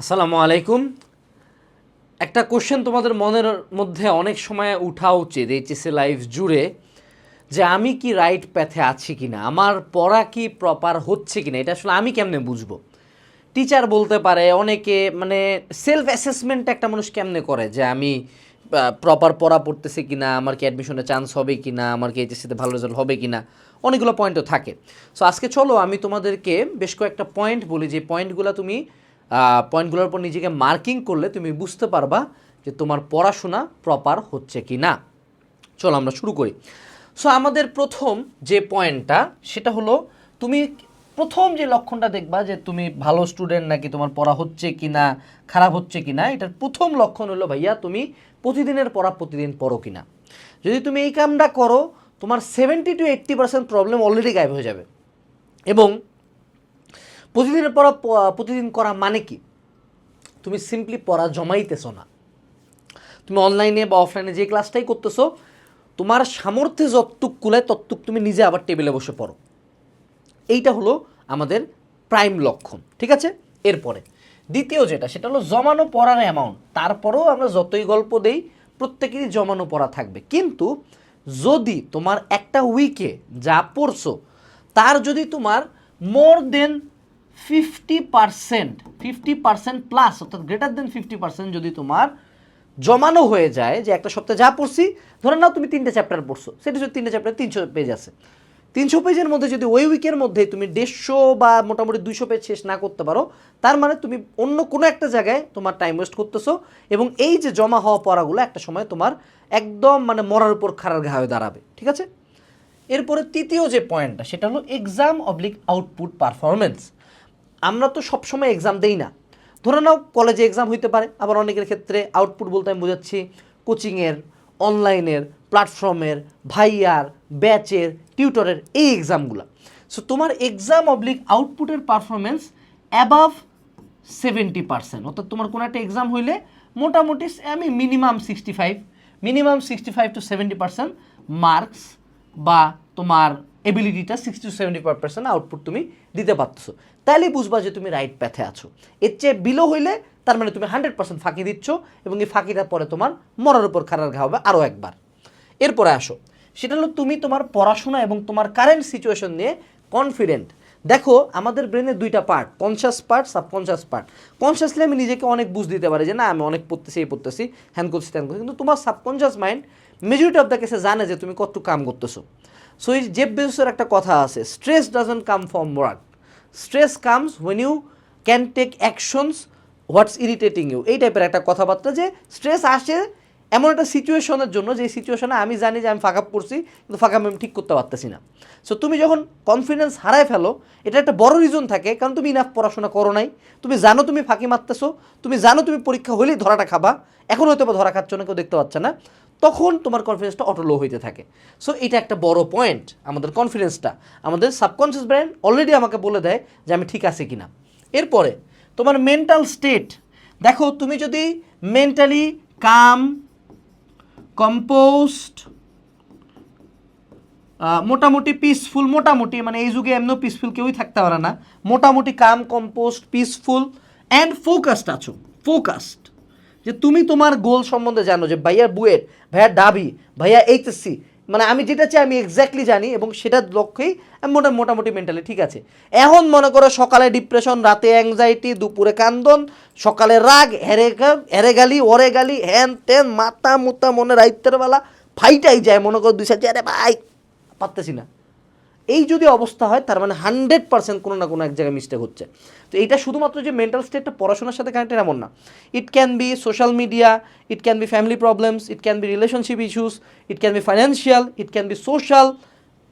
আসসালামু আলাইকুম। একটা কোশ্চেন তোমাদের মনের মধ্যে অনেক সময় উঠা উচিত এইচএসসি লাইফ জুড়ে যে আমি কি রাইট প্যাথে আছি কিনা, আমার পড়া কি প্রপার হচ্ছে কিনা, এটা আসলে আমি কেমনে বুঝব? টিচার বলতে পারে, অনেকে মানে সেলফ অ্যাসেসমেন্ট একটা মানুষ কেমনে করে? যে আমি প্রপার পড়া পড়তেছি কিনা, আমার কি অ্যাডমিশনে চান্স হবে কি না আমার কি এইচএসসিতে ভালো রেজাল্ট হবে কিনা, অনেকগুলো পয়েন্টও থাকে। সো আজকে চলো আমি তোমাদেরকে বেশ কয়েকটা পয়েন্ট বলি, যে পয়েন্টগুলো তুমি পয়েন্টগুলোর উপর নিজেকে মার্কিং করলে তুমি বুঝতে পারবা যে তোমার পড়াশোনা প্রপার হচ্ছে কি না চলো আমরা শুরু করি। সো আমাদের প্রথম যে পয়েন্টটা সেটা হলো তুমি প্রথম যে লক্ষণটা দেখবা যে তুমি ভালো স্টুডেন্ট নাকি তোমার পড়া হচ্ছে কি না খারাপ হচ্ছে কি না এটার প্রথম লক্ষণ হলো ভাইয়া তুমি প্রতিদিনের পড়া প্রতিদিন পড়ো কি না যদি তুমি এই কামটা করো, তোমার seventy to eighty percent problem already গায়েব হয়ে যাবে। এবং প্রতিদিনের পড়া প্রতিদিন করা মানে কি? তুমি সিম্পলি পড়া জমাইতেছো না। তুমি অনলাইনে বা অফলাইনে যে ক্লাসটাই করতেছো, তোমার সামর্থ্যে যতটুক কুলায় ততটুক তুমি নিজে আবার টেবিলে বসে পড়ো। এইটা হলো আমাদের প্রাইম লক্ষণ, ঠিক আছে? এরপরে, দ্বিতীয় যেটা, সেটা হলো জমানো পড়ার অ্যামাউন্ট তারপরেও আমরা যতই গল্প দেই, প্রত্যেকেরই জমানো পড়া থাকবে। কিন্তু যদি তোমার একটা উইকে যা পড়ছো, তার যদি তোমার more than fifty percent fifty percent plus অর্থাৎ গ্রেটার দেন ফিফটি পার্সেন্ট যদি তোমার জমানো হয়ে যায়, যে একটা সপ্তাহে যা পড়ছি, ধরে নাও তুমি তিনটে চ্যাপ্টার পড়ছো, সেটা যদি তিনটে চ্যাপ্টার তিনশো পেজ আছে। তিনশো পেজের মধ্যে যদি ওই উইকের মধ্যে তুমি দেড়শো বা মোটামুটি দুইশো পেজ শেষ না করতে পারো, তার মানে তুমি অন্য কোনো একটা জায়গায় তোমার টাইম ওয়েস্ট করতেছো এবং এই যে জমা হওয়া পড়াগুলো একটা সময় তোমার একদম মানে মরার উপর খারার ঘা হয়ে দাঁড়াবে, ঠিক আছে? এরপরে তৃতীয় যে পয়েন্টটা সেটা হলো এক্সাম অবলিক আউটপুট পারফরমেন্স আমরা তো সবসময় এক্সাম দেই না। ধরে নাও কলেজে এক্সাম হইতে পারে, আবার অনেকের ক্ষেত্রে আউটপুট বলতে আমি বোঝাচ্ছি কোচিংয়ের অনলাইনের প্ল্যাটফর্মের ভাইয়ার ব্যাচের টিউটরের এই এক্সামগুলো সো তোমার এক্সাম অবলিক আউটপুটের পারফরমেন্স অ্যাবাভ সেভেন্টি পার্সেন্ট অর্থাৎ তোমার কোনো একটা এক্সাম হইলে মোটামুটি আমি minimum sixty five minimum sixty five to seventy percent marks বা তোমার এবিলিটিটা sixty to seventy five percent output তুমি দিতে পারতেছো। তাইলেই বুঝবা যে তুমি রাইট প্যাথে আছো। এর চেয়ে বিলো হইলে তার মানে তুমি হান্ড্রেড পার্সেন্ট ফাঁকি দিচ্ছ এবং এই ফাঁকিটা পরে তোমার মরার উপর খারার ঘা হবে আরও একবার। এরপরে আসো। সেটা হলো তুমি তোমার পড়াশোনা এবং তোমার কারেন্ট সিচুয়েশন নিয়ে কনফিডেন্ট দেখো, আমাদের ব্রেনে দুইটা part conscious part subconscious part consciously আমি নিজেকে অনেক বুঝ দিতে পারি যে, না, আমি অনেক পড়তেছি, এই পড়তেছি হ্যান করছি ত্যান করছি। কিন্তু তোমার subconscious mind majority of the কেসে জানে যে তুমি কতটুকু কাম করতেছো। সো এই জেব বেজোসের একটা কথা আছে stress doesn't come from work stress comes when you can take actions what's irritating you এই টাইপের একটা কথাবার্তা যে স্ট্রেস আসে এমন একটা সিচুয়েশনের জন্য, যে সিচুয়েশনে আমি জানি যে আমি ফাঁকা পড়ছি কিন্তু ফাঁকা আমি ঠিক করতে পারতেছি না। সো তুমি যখন কনফিডেন্স হারায় ফেলো, এটা একটা বড় রিজন থাকে, কারণ তুমি ইনাফ পড়াশোনা করো নাই, তুমি জানো তুমি ফাঁকি মারতেছো, তুমি জানো তুমি পরীক্ষা হলেই ধরাটা খাবা, এখন হয়তো ধরা খাচ্ছ না, কেউ দেখতে পাচ্ছে না। তখন তোমার কনফিডেন্সটা অটো লো হইতে থাকে। সো এটা একটা বড় পয়েন্ট আমাদের কনফিডেন্সটা আমাদের সাবকনসিয়াস ব্রেন অলরেডি আমাকে বলে দেয় যে আমি ঠিক আছি কিনা। এরপরে, তোমার মেন্টাল স্টেট দেখো তুমি যদি মেন্টালি কাম কম্পোস্ট মোটামুটি পিসফুল মোটামুটি মানে এই যুগে এমনও পিসফুল কেউই থাকতে পারে না, মোটামুটি calm composed peaceful and focused আছো ফোকাসড যে তুমি তোমার গোল সম্বন্ধে জানো যে ভাইয়া বুয়েট, ভাইয়া ডাবি, ভাইয়া এইচএসসি মানে আমি যেটা চাই আমি এক্স্যাক্টলি জানি এবং সেটার লক্ষ্যেই আমি মোটা, মোটামুটি মেন্টালি ঠিক আছে। এখন মনে করো সকালে ডিপ্রেশন রাতে অ্যাংজাইটি দুপুরে কান্দন, সকালে রাগ, হেরে হেরে গালি, ওরে গালি হ্যান ত্যান মাথা মুতা মনে রাইতের বেলা ফাইটাই যায়, মনে করো দুই সাথে আরে ভাই, পারতেছি না। এই যদি অবস্থা হয়, তার মানে হান্ড্রেড পার্সেন্ট কোনো না কোনো এক জায়গায় মিস্টেক হচ্ছে। তো এটা শুধুমাত্র যে মেন্টাল স্টেটটা পড়াশোনার সাথে কানেক্টেড এমন না। It can be social media it can be family problems it can be relationship issues it can be financial it can be social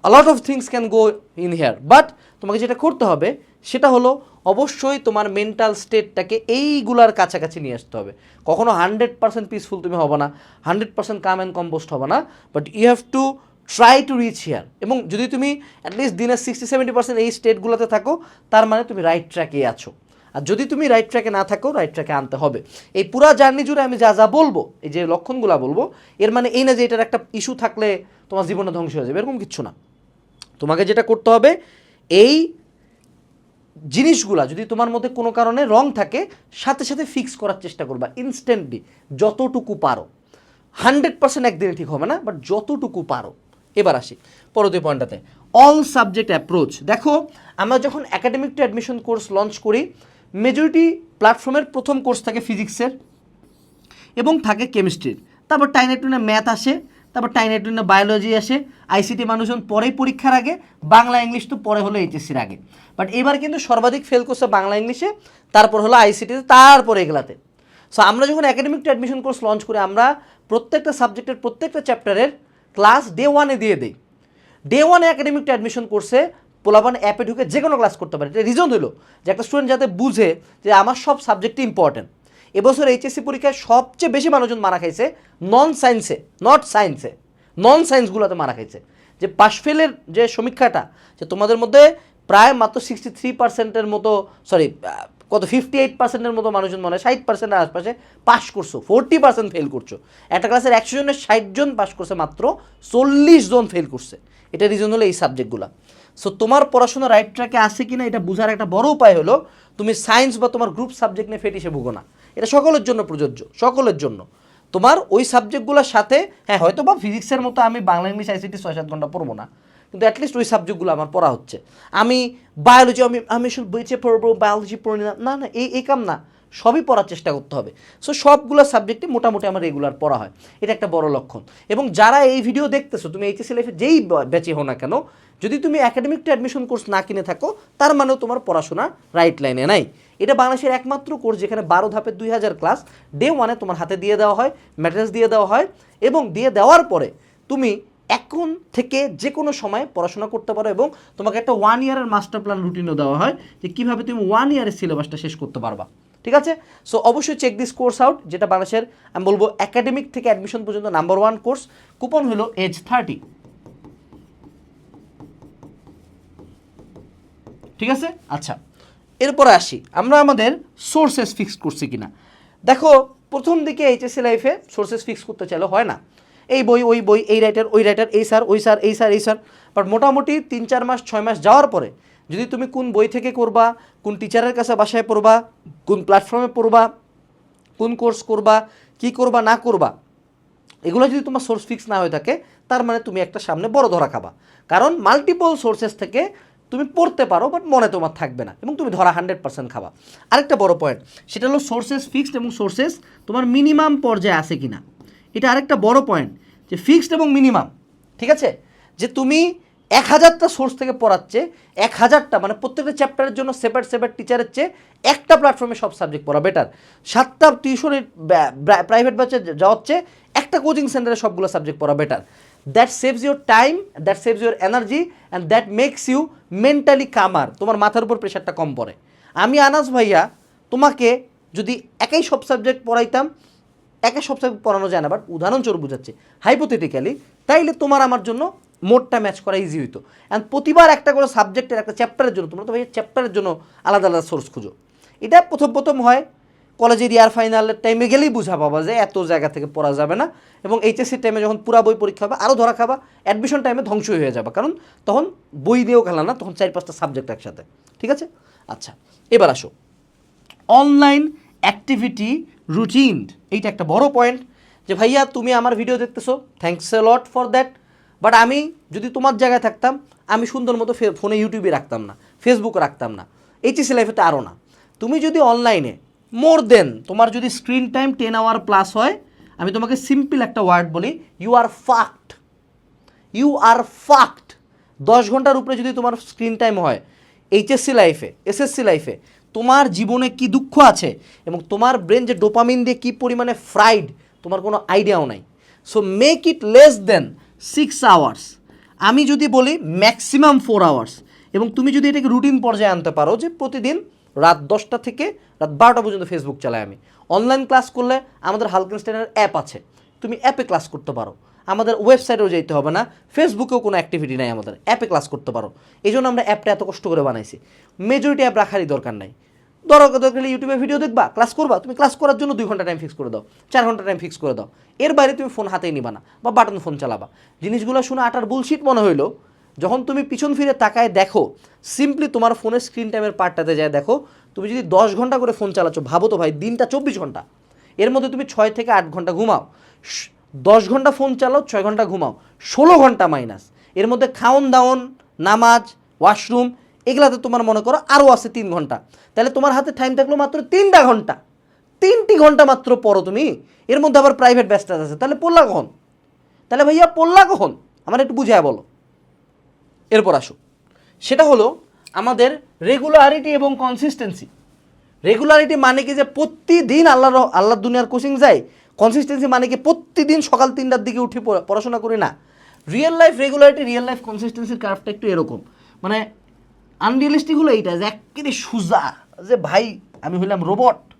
a of things can go in here but তোমাকে যেটা করতে হবে, সেটা হলো অবশ্যই তোমার mental স্টেটটাকে এইগুলার কাছাকাছি নিয়ে আসতে হবে। কখনো হান্ড্রেড পার্সেন্ট পিসফুল তুমি হবে না hundred percent calm and composed হবে না but you have to try to reach here এবং যদি তুমি অ্যাটলিস্ট দিনের সিক্সটি সেভেন্টি পার্সেন্ট এই স্টেটগুলোতে থাকো, তার মানে তুমি রাইট ট্র্যাকে আছো। আর যদি তুমি রাইট ট্র্যাকে না থাকো রাইট ট্র্যাকে আনতে হবে। এই পুরা জার্নি জুড়ে আমি যা যা বলব, এই যে লক্ষণগুলো বলব, এর মানে এই না যে এটার একটা ইস্যু থাকলে তোমার জীবনটা ধ্বংস হয়ে যাবে, এরকম কিচ্ছু না। তোমাকে যেটা করতে হবে, এই জিনিসগুলা যদি তোমার মধ্যে কোনো কারণে রং থাকে, সাথে সাথে ফিক্স করার চেষ্টা করবা ইনস্ট্যান্টলি যতটুকু পারো। হান্ড্রেড পার্সেন্ট একদিনে ঠিক হবে না বাট যতটুকু পারো। এবার আসি পরবর্তী পয়েন্টটাতে। অল সাবজেক্ট অ্যাপ্রোচ দেখো, আমরা যখন academic to admission course launch করি মেজরিটি প্ল্যাটফর্মের প্রথম কোর্স থাকে ফিজিক্সের এবং থাকে কেমিস্ট্রির তারপর টাইনেটুনে ম্যাথ আসে, তারপর টাইনেটুনে বায়োলজি আসে আইসিটি মানুষজন পরেই পরীক্ষার আগে, বাংলা ইংলিশ তো পরে হলো এইচএসসির আগে। বাট এবার কিন্তু সর্বাধিক ফেল করছে বাংলা ইংলিশে তারপর হলো আইসিটিতে তারপর এগুলাতে। সো আমরা যখন academic to admission course launch করি, আমরা প্রত্যেকটা সাবজেক্টের প্রত্যেকটা চ্যাপ্টারের ক্লাস ডে ওয়ানে দিয়ে দিই। ডে ওয়ানে একাডেমিক টু অ্যাডমিশন কোর্সে পোলাপান অ্যাপে ঢুকে যে কোনো ক্লাস করতে পারে। এটা রিজন হলো যে একটা স্টুডেন্ট যাতে বুঝে যে আমার সব সাবজেক্টই ইম্পর্টেন্ট এবছর এইচএসসি পরীক্ষায় সবচেয়ে বেশি মানুষজন মারা খাইছে নন সায়েন্সে নট সায়েন্সে নন সায়েন্সগুলোতে মারা খাইছে। যে পাশফেলের যে সমীক্ষাটা, যে তোমাদের মধ্যে প্রায় মাত্র সিক্সটি থ্রি পার্সেন্টের মতো সরি কত? ফিফটি এইট পার্সেন্টের মতো মানুষজন মনে হয়, ষাট পার্সেন্টের আশপাশে পাস করছ ফোরটি পার্সেন্ট ফেল করছ। একটা ক্লাসের একশো জনের ষাট জন পাস করছে মাত্র চল্লিশ জন ফেল করছে। এটা রিজন হলো এই সাবজেক্টগুলো সো তোমার পড়াশোনা রাইট ট্র্যাকে আছে কিনা এটা বোঝার একটা বড় উপায় হলো, তুমি সায়েন্স বা তোমার গ্রুপ সাবজেক্ট নিয়ে ফেটিসে ভুগো না। এটা সকলের জন্য প্রযোজ্য, সকলের জন্য। তোমার ওই সাবজেক্টগুলোর সাথে হ্যাঁ হয়তো বা ফিজিক্সের মতো আমি বাংলা, ইংলিশ আইসিটি ছয়, সাত ঘণ্টা পড়ব না। কিন্তু অ্যাটলিস্ট ওই সাবজেক্টগুলো আমার পড়া হচ্ছে। আমি বায়োলজি আমি আমি শুধু বইচে পড়ব বায়োলজি পড়ি না না না, এই এই কাম না। সবই পড়ার চেষ্টা করতে হবে। সো সবগুলো সাবজেক্টই মোটামুটি আমার রেগুলার পড়া হয়। এটা একটা বড় লক্ষণ। এবং যারা এই ভিডিও দেখতেছো, তুমি এইচএসসি লাইফে যেই ব্যাচে হো না কেন, যদি তুমি একাডেমিক টু অ্যাডমিশন কোর্স না কিনে থাকো, তার মানেও তোমার পড়াশোনা রাইট লাইনে নাই। এটা বাংলাদেশের একমাত্র কোর্স যেখানে বারো ধাপের দুই হাজার ক্লাস ডে ওয়ানে তোমার হাতে দিয়ে দেওয়া হয় ম্যাটেরিয়ালস দিয়ে দেওয়া হয় এবং দিয়ে দেওয়ার পরে তুমি এখন থেকে যে কোনো সময় পড়াশোনা করতে পারো এবং তোমাকে একটা ওয়ান ইয়ারের মাস্টার প্ল্যান রুটিনও দেওয়া হয় যে কীভাবে তুমি ওয়ান ইয়ারের সিলেবাসটা শেষ করতে পারবা। ঠিক আছে? সো অবশ্যই চেক দিস কোর্স আউট যেটা বাংলাদেশের, আমি বলব একাডেমিক থেকে অ্যাডমিশন পর্যন্ত নাম্বার ওয়ান কোর্স কুপন হলো এজ থার্টি ঠিক আছে? আচ্ছা এরপরে আসি। আমরা আমাদের সোর্সেস ফিক্স করছি কিনা। দেখো, প্রথম দিকে এইচএসসি লাইফে সোর্সেস ফিক্স করতে চাইলে হয় না। এই বই, ওই বই, এই রাইটার ওই রাইটার এই স্যার ওই স্যার এই স্যার এই স্যার বাট মোটামুটি তিন, চার মাস, ছয় মাস যাওয়ার পরে যদি তুমি কোন বই থেকে করবা, কোন টিচারের কাছে বাসায় পড়বা, কোন প্ল্যাটফর্মে পড়বা, কোন কোর্স করবা, কি করবা, না করবা, এগুলো যদি তোমার সোর্স ফিক্স না হয়ে থাকে, তার মানে তুমি একটা সামনে বড় ধরা খাবা। কারণ মাল্টিপল সোর্সেস থেকে তুমি পড়তে পারো বাট মনে তোমার থাকবে না, এবং তুমি ধরা হান্ড্রেড পার্সেন্ট খাবা। আরেকটা বড় পয়েন্ট সেটা হলো সোর্সেস ফিক্সড এবং সোর্সেস তোমার মিনিমাম পর্যায়ে আছে কিনা। এটা আরেকটা বড় পয়েন্ট যে ফিক্সড এবং মিনিমাম ঠিক আছে? যে তুমি এক হাজারটা সোর্স থেকে পড়াচ্ছে, এক হাজারটা মানে প্রত্যেকটা চ্যাপ্টারের জন্য সেপারেট সেপারেট টিচারের চেয়ে একটা প্ল্যাটফর্মে সব সাবজেক্ট পড়া বেটার সাতটা টিউশনের প্রাইভেট ব্যাচে যাওয়ার চেয়ে একটা কোচিং সেন্টারে সবগুলো সাবজেক্ট পড়া better that saves your time that saves your energy and that makes you mentally calmer তোমার মাথার উপর প্রেশারটা কম পড়ে। আমি আনাস ভাইয়া, তোমাকে যদি একাই সব সাবজেক্ট পড়াইতাম একে সাবজেক্ট পড়ানো যায় না বাট উদাহরণস্বরূপ বোঝাচ্ছে। হাইপোথেটিক্যালি তাইলে তোমার আমার জন্য মোডটা ম্যাচ করা ইজি হইতো। অ্যান্ড প্রতিবার একটা করে সাবজেক্টের একটা চ্যাপ্টারের জন্য, তোমরা তো ভাই চ্যাপ্টারের জন্য আলাদা আলাদা সোর্স খুঁজো। এটা প্রথম প্রথম হয় কলেজের ইয়ার ফাইনালের টাইমে গেলেই বুঝা পাবা যে এত জায়গা থেকে পড়া যাবে না। এবং এইচএসসির টাইমে যখন পুরা বই পরীক্ষা হবে আরও ধরা খাবা অ্যাডমিশন টাইমে ধ্বংস হয়ে যাবে। কারণ তখন বই দিয়েও খেলা না, তখন চার পাঁচটা সাবজেক্ট একসাথে। ঠিক আছে? আচ্ছা এবার আসো। অনলাইন অ্যাক্টিভিটি রুটিন এইটা একটা বড় পয়েন্ট যে, ভাইয়া, তুমি আমার ভিডিও দেখতেছো। Thanks a lot for that but আমি যদি তোমার জায়গায় থাকতাম, আমি সুন্দর মতো ফোনে ইউটিউবে রাখতাম না ফেসবুকে রাখতাম না। এইচএসি লাইফে তো আরও না। তুমি যদি অনলাইনে মোর দেন তোমার যদি screen time ten hour plus হয়, আমি তোমাকে সিম্পল একটা ওয়ার্ড বলি you are fucked you are fucked দশ ঘণ্টার উপরে যদি তোমার স্ক্রিন টাইম হয় এইচএসসি লাইফে এসএসসি লাইফে তোমার জীবনে কি দুঃখ আছে এবং তোমার ব্রেন যে ডোপামিন দিয়ে কী পরিমাণে ফ্রাইড তোমার কোনো আইডিয়াও নাই। So make it less than six hours আমি যদি বলি ম্যাক্সিমাম ফোর আওয়ার্স এবং তুমি যদি এটাকে রুটিন পর্যায়ে আনতে পারো যে প্রতিদিন রাত দশটা থেকে রাত বারোটা পর্যন্ত ফেসবুক চালাই আমি। অনলাইন ক্লাস করলে আমাদের হালকেনস্টাইনের অ্যাপ আছে। তুমি অ্যাপে ক্লাস করতে পারো। আমাদের ওয়েবসাইটেও যেতে হবে না ফেসবুকেও কোনো অ্যাক্টিভিটি নাই আমাদের অ্যাপে ক্লাস করতে পারো। এই জন্য আমরা অ্যাপটা এত কষ্ট করে বানাইছি। মেজরিটি অ্যাপ রাখারই দরকার নাই। ধরো দরকার ইউটিউবে ভিডিও দেখবা ক্লাস করবা, তুমি ক্লাস করার জন্য দুই ঘণ্টা টাইম ফিক্স করে দাও, চার ঘণ্টা টাইম ফিক্স করে দাও। এর বাইরে তুমি ফোন হাতেই নিবা না বা বাটন ফোন চালাবা। জিনিসগুলো শুনে আটার বুলশিট মনে হইল, যখন তুমি পিছন ফিরে তাকায় দেখো সিম্পলি তোমার ফোনের স্ক্রিন টাইমের পার্টটাতে যায় দেখো, তুমি যদি দশ ঘণ্টা করে ফোন চালাচ্ছ, ভাবো তো ভাই, দিনটা চব্বিশ ঘণ্টা। এর মধ্যে তুমি ছয় থেকে আট ঘণ্টা ঘুমাও। দশ ঘণ্টা ফোন চালাও, ছয় ঘণ্টা ঘুমাও, ষোলো ঘণ্টা মাইনাস এর মধ্যে খাওন দাওন নামাজ ওয়াশরুম এগুলাতে তোমার মনে করো আরও আছে তিন ঘণ্টা। তাহলে তোমার হাতে টাইম থাকল মাত্র তিনটা ঘণ্টা। তিনটি ঘণ্টা মাত্র পড়ো তুমি। এর মধ্যে আবার প্রাইভেট ব্যস্তাস আছে। তাহলে পড়লা কখন? তাহলে ভাইয়া পড়লা কখন? আমার একটু বুঝায় বলো। এরপর আসো। সেটা হলো আমাদের রেগুলারিটি এবং কনসিস্টেন্সি রেগুলারিটি মানে কি যে প্রতিদিন আল্লাহর আল্লাহ দুনিয়ার কোচিং যায়? কনসিস্টেন্সি মানে কি প্রতিদিন সকাল তিনটার দিকে উঠে পড়া- পড়াশোনা করি না। Real life regularity real life কনসিস্টেন্সির কার্ভটা একটু এরকম। মানে আনরিয়েলিস্টিক হলো এইটা যে একেবারে সুজা যে ভাই, আমি হইলাম রোবট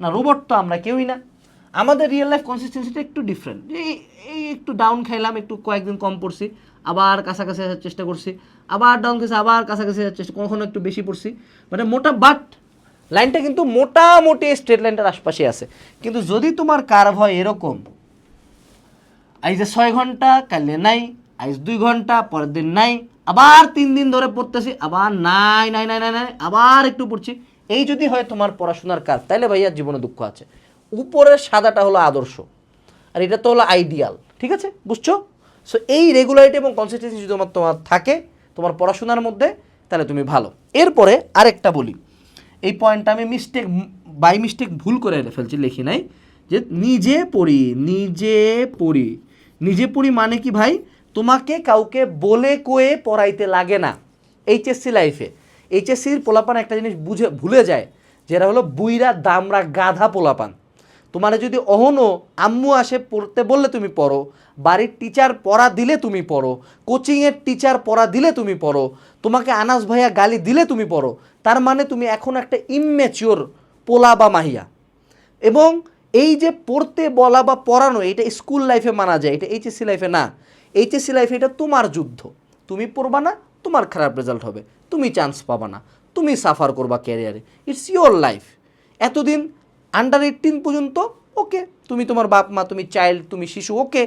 না রোবট তো আমরা কেউই না। আমাদের রিয়েল লাইফ কনসিস্টেন্সিটা একটু ডিফারেন্ট এই এই একটু ডাউন খাইলাম, একটু কয়েকদিন কম পড়ছি, আবার কাছাকাছি আসার চেষ্টা করছি, আবার ডাউন খেয়েছি আবার কাছাকাছি আসার চেষ্টা কখনো একটু বেশি পড়ছি। মানে মোটা বাট লাইনটা কিন্তু মোটামুটি স্ট্রেট লাইনটার আশপাশে আছে। কিন্তু যদি তোমার কার্ভ হয় এরকম আইজ ছয় ঘণ্টা কালে নাই, আইজ দুই ঘণ্টা, পরের দিন নাই, আবার তিন দিন ধরে পড়তেছি, আবার নাই নাই নাই নাই নাই, আবার একটু পড়ছি। এই যদি হয় তোমার পড়াশোনার কাজ, তাইলে ভাইয়া জীবনে দুঃখ আছে। উপরের সাদাটা হলো আদর্শ, আর এটা তো হলো আইডিয়াল ঠিক আছে? বুঝছ? সো এই রেগুলারিটি এবং কনসিস্টেন্সি যদি তোমার তোমার থাকে, তোমার পড়াশোনার মধ্যে, তাহলে তুমি ভালো। এরপরে আরেকটা বলি, এই পয়েন্টটা আমি মিস্টেক বাই মিস্টেক ভুল করে ফেলছি, লিখি নাই, যে নিজে পড়ি নিজে পড়ি। নিজে পড়ি মানে কি ভাই? তোমাকে কাউকে বলে কয়ে পড়াইতে লাগে না। এইচএসসি লাইফে এইচএসসির পোলাপান একটা জিনিস বুঝে ভুলে যায় যেটা হলো বুইরা দামরা গাধা পোলাপান। তোমার যদি অহনো আম্মু আসে পড়তে বললে তুমি পড়ো, বাড়ির টিচার পড়া দিলে তুমি পড়ো কোচিংয়ের টিচার পড়া দিলে তুমি পড়ো, তোমাকে আনাস ভাইয়া গালি দিলে তুমি পড়ো, তার মানে তুমি এখন একটা ইমম্যাচিওর পোলা বা মাহিয়া। এবং এই যে পড়তে বলা বা পড়ানো, এটা স্কুল লাইফে মানা যায়, এটা এইচএসসি লাইফে না। এইচএসসি লাইফে এটা তোমার যুদ্ধ। তুমি পড়বা না, তোমার খারাপ রেজাল্ট হবে। তুমি চান্স পাবা না। তুমি সাফার করবা ক্যারিয়ারে ইটস ইয়োর লাইফ এতদিন আন্ডার এইটিন পর্যন্ত ওকে তুমি তোমার বাপ মা, তুমি চাইল্ড তুমি শিশু ওকে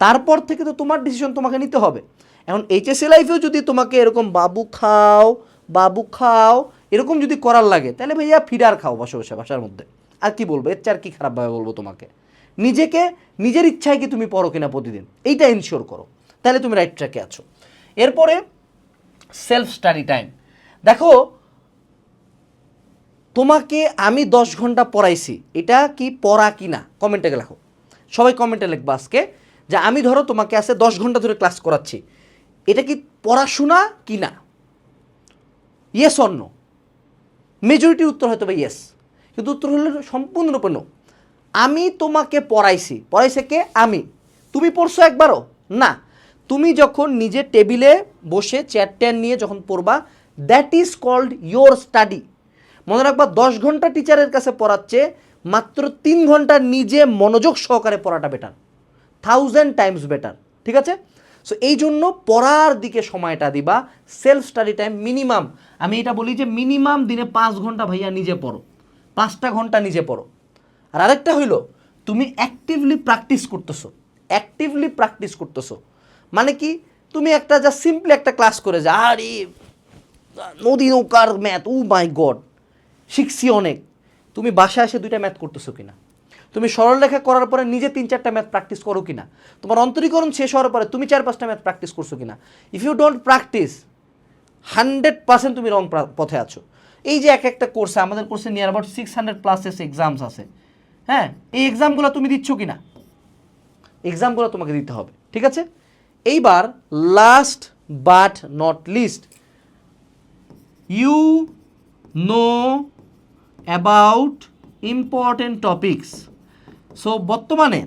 তারপর থেকে তো তোমার ডিসিশন তোমাকে নিতে হবে। এখন এইচএসসি লাইফেও যদি তোমাকে এরকম বাবু খাও বাবু খাও, এরকম যদি করার লাগে, তাহলে ভাইয়া ফিডার খাও বসে বসে বাসার মধ্যে। আর কি বলব? এর চার কি খারাপভাবে বলব তোমাকে? নিজেকে, নিজের ইচ্ছায় কি তুমি পড়ো কিনা প্রতিদিন? এইটা ইনশিওর করো। তাহলে তুমি রাইট ট্র্যাকে আছো। এরপরে সেলফ স্টাডি টাইম দেখো, তোমাকে আমি দশ ঘণ্টা পড়াইছি। এটা কি পড়া কি না কমেন্টে লেখো। সবাই কমেন্টে লিখব আজকে যে আমি ধরো তোমাকে আছে দশ ঘণ্টা ধরে ক্লাস করাচ্ছি। এটা কি পড়াশোনা কি না ইয়েস অন্য মেজরিটির উত্তর হয়তো বা ইয়েস কিন্তু উত্তর হলো সম্পূর্ণরূপে নো আমি তোমাকে পড়াইছি। পড়াইছে কে? আমি। তুমি পড়ছো একবারও? না। তুমি যখন নিজে টেবিলে বসে চেয়ার ট্যান নিয়ে যখন পড়বা that is called your study মনে রাখবা, দশ ঘণ্টা টিচারের কাছে পড়াচ্ছে, মাত্র তিন ঘণ্টা নিজে মনোযোগ সহকারে পড়াটা বেটার থাউজেন্ড টাইমস বেটার ঠিক আছে? সো এই জন্য পড়ার দিকে সময়টা দিবা সেলফ স্টাডি টাইম মিনিমাম আমি এটা বলি যে মিনিমাম দিনে পাঁচ ঘণ্টা ভাইয়া নিজে পড়ো। পাঁচটা ঘণ্টা নিজে পড়ো। আর আরেকটা হইল, তুমি অ্যাক্টিভলি প্র্যাকটিস করতেছো। অ্যাক্টিভলি প্র্যাকটিস করতেছো। মানে কি, তুমি একটা যা সিম্পলি একটা ক্লাস করে যা, আরে, নদী নৌকার ম্যাথ ও মাই গড শিখছি অনেক। তুমি বাসায় এসে দুইটা ম্যাথ করতেছো কিনা? তুমি সরলরেখা করার পরে নিজে তিন চারটা ম্যাথ প্র্যাকটিস করো কিনা? তোমার অন্তরীকরণ শেষ হওয়ার পরে তুমি চার পাঁচটা ম্যাথ প্র্যাকটিস করছ কিনা? If you don't practice hundred percent তুমি রং পথে আছো। এই যে এক একটা কোর্সে আমাদের কোর্সে near about six hundred pluses exams আছে। হ্যাঁ এই এক্সামগুলো তুমি দিচ্ছ কি না এক্সামগুলো তোমাকে দিতে হবে, ঠিক আছে? এইবার last but not least you know about important topics so বর্তমানে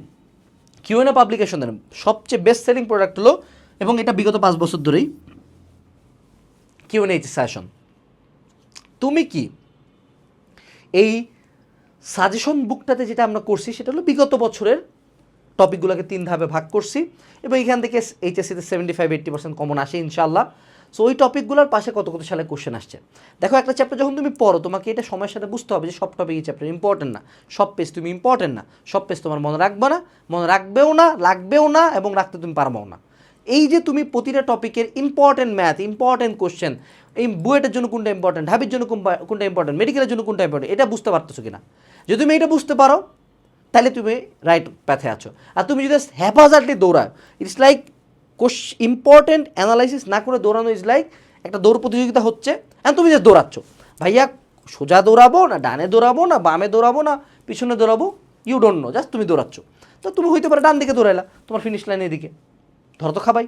কিউএনএ পাবলিকেশনের সবচেয়ে বেস্ট সেলিং প্রোডাক্ট হলো, এবং এটা বিগত পাঁচ বছর ধরেই কিউএনএ সেশন তুমি কি এই সাজেশন বুকটাতে যেটা আমরা করছি, সেটা হলো বিগত বছরের টপিকগুলোকে তিন ধাপে ভাগ করছি এবং এখান থেকে এইচএসসিতে seventy five eighty percent common আসে ইনশাল্লাহ সো ওই টপিকগুলোর পাশে কত কত সালে কোশ্চেন আসছে। দেখো, একটা চ্যাপ্টার যখন তুমি পড়ো, তোমাকে এটা সময়ের সাথে বুঝতে হবে যে সব টপিক এই চ্যাপ্টার ইম্পর্টেন্ট না। সব পেজ তুমি ইম্পর্টেন্ট না। সব পেজ তোমার মনে রাখবে না, মনে রাখবেও না, লাগবেও না এবং রাখতে তুমি পারবেও না। এই যে তুমি প্রতিটা টপিকের ইম্পর্টেন্ট ম্যাথ ইম্পর্টেন্ট কোশ্চেন এই বুয়েটের জন্য কোনটা ইম্পর্টেন্ট হাবির জন্য কোনটা- ইম্পর্টেন্ট মেডিকেলের জন্য কোনটা ইম্পর্টেন্ট এটা বুঝতে পারতেছো কিনা? যদি তুমি এটা বুঝতে পারো, তাহলে তুমি রাইট প্যাথে আছো। আর তুমি যদি হ্যাপাজার্টলি দৌড়াও ইটস লাইক কোশ ইম্পর্টেন্ট অ্যানালাইসিস না করে দৌড়ানো ইজ লাইক একটা দৌড় প্রতিযোগিতা হচ্ছে। অ্যান্ড তুমি যে দৌড়াচ্ছ, ভাইয়া সোজা দৌড়াবো না, ডানে দৌড়াবো না, বামে দৌড়াবো না, পিছনে দৌড়াবো ইউ ডোন্ট নো জাস্ট তুমি দৌড়াচ্ছ। তো তুমি হইতে পারে ডান দিকে দৌড়াইলা, তোমার ফিনিশ লাইন এদিকে। ধরো তো খাবাই।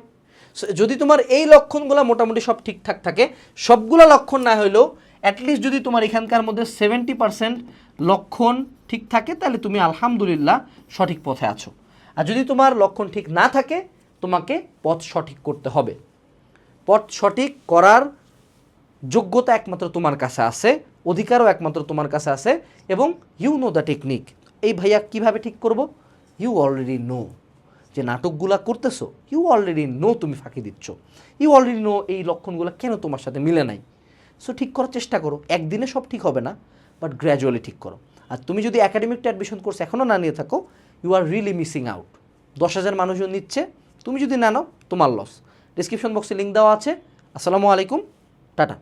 যদি তোমার এই লক্ষণগুলো মোটামুটি সব ঠিকঠাক থাকে, সবগুলো লক্ষণ না হলেও অ্যাটলিস্ট যদি তোমার এখানকার মধ্যে সেভেন্টি পার্সেন্ট লক্ষণ ঠিক থাকে, তাহলে তুমি আলহামদুলিল্লাহ সঠিক পথে আছো। আর যদি তোমার লক্ষণ ঠিক না থাকে, তোমাকে পথ সঠিক করতে হবে। পথ সঠিক করার যোগ্যতা একমাত্র তোমার কাছে আছে, অধিকারও একমাত্র তোমার কাছে আছে, এবং ইউ নো দ্য টেকনিক এই ভাইয়া কীভাবে ঠিক করব? ইউ অলরেডি নো যে নাটকগুলা করতেছো ইউ অলরেডি নো তুমি ফাঁকি দিচ্ছ। ইউ অলরেডি নো এই লক্ষণগুলো কেন তোমার সাথে মিলে নাই। সো ঠিক করার চেষ্টা করো। একদিনে সব ঠিক হবে না বাট গ্র্যাজুয়ালি ঠিক করো। আর তুমি যদি একাডেমিকটা অ্যাডমিশন কোর্স এখনও না নিয়ে থাকো you are really missing out দশ হাজার মানুষজন নিচ্ছে, তুমি যদি না নাও, তোমার লস ডিসক্রিপশন বক্সে লিঙ্ক দেওয়া আছে। আসসালামু আলাইকুম, টাটা।